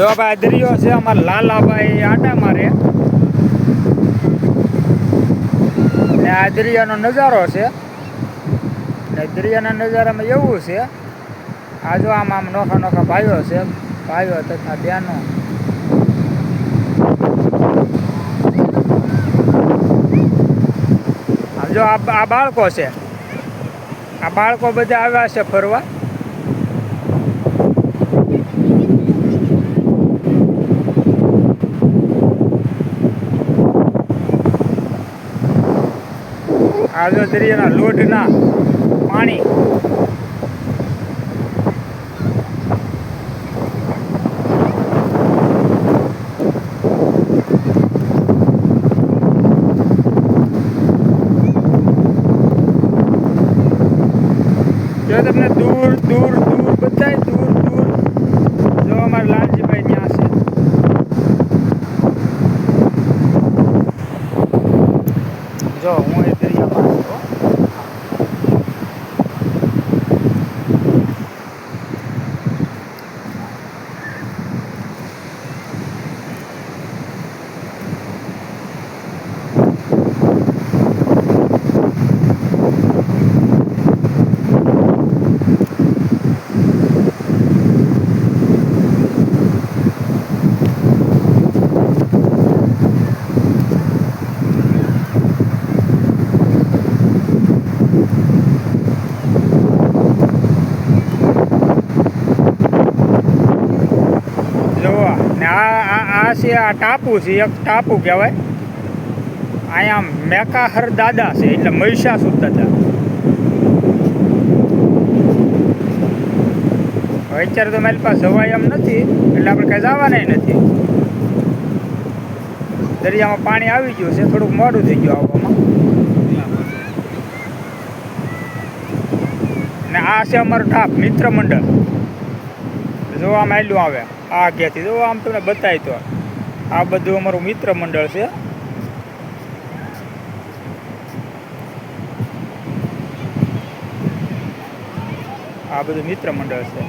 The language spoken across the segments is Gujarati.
જો ભાઈ દરિયો છે અમારા લાલાભાઈ આટા મારે. ને આ દરિયાનો નજારો છે. ને દરિયાના નજારામાં એવું છે, આ જો આમ આમ નોખા નોખા ભાઈઓ છે, ભાઈઓ તથા બહેનો. જો આ બાળકો છે. આ બાળકો બધા આવ્યા છે ફરવા. આ જો દરિયાના લોટના પાણી. જો તમને દૂર દૂર દૂર દૂર દૂર જો અમારા લાલજીભાઈ ત્યાં છે જો હું એ દરિયામાં છું જોવો ને આ આ છે, આ ટાપુ છે, એક ટાપુ કહેવાય. અહીંયા મેકાહર દાદા છે, એટલે મહિષાસુર દાદા. અત્યારે તો મારી પાસે જવાય એમ નથી, એટલે આપણે કઈ જવાના નથી. દરિયામાં પાણી આવી ગયું છે, થોડુંક મોડું થઈ ગયું આવવામાં ને આ છે અમારું ટાપ મિત્ર મંડળ. જો આમ આવે. આ ઘેથી જો આમ તમને બતાવી તો. આ બધું અમારું મિત્ર મંડળ છે. આ બધું મિત્ર મંડળ છે.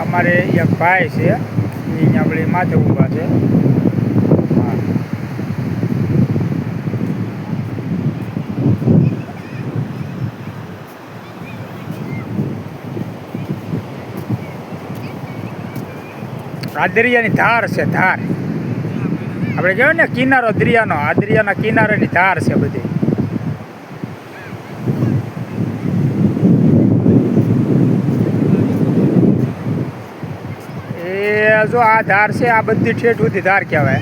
અમારે એક ભાઈ છે. એ અહીંયા આપણે માથે ઊભા છે. આ દરિયાની ધાર છે, ધાર. આપણે કહેવાય ને કિનારો, દરિયાનો. આ દરિયાના કિનારાની ધાર છે બધી. એ જો આ ધાર છે, આ બધી ઠેઠ સુધી ધાર કહેવાય.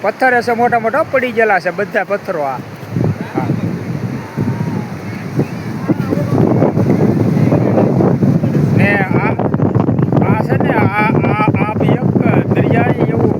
પથ્થર હશે મોટા મોટા પડી ગયેલા છે, બધા પથ્થરો આ. ને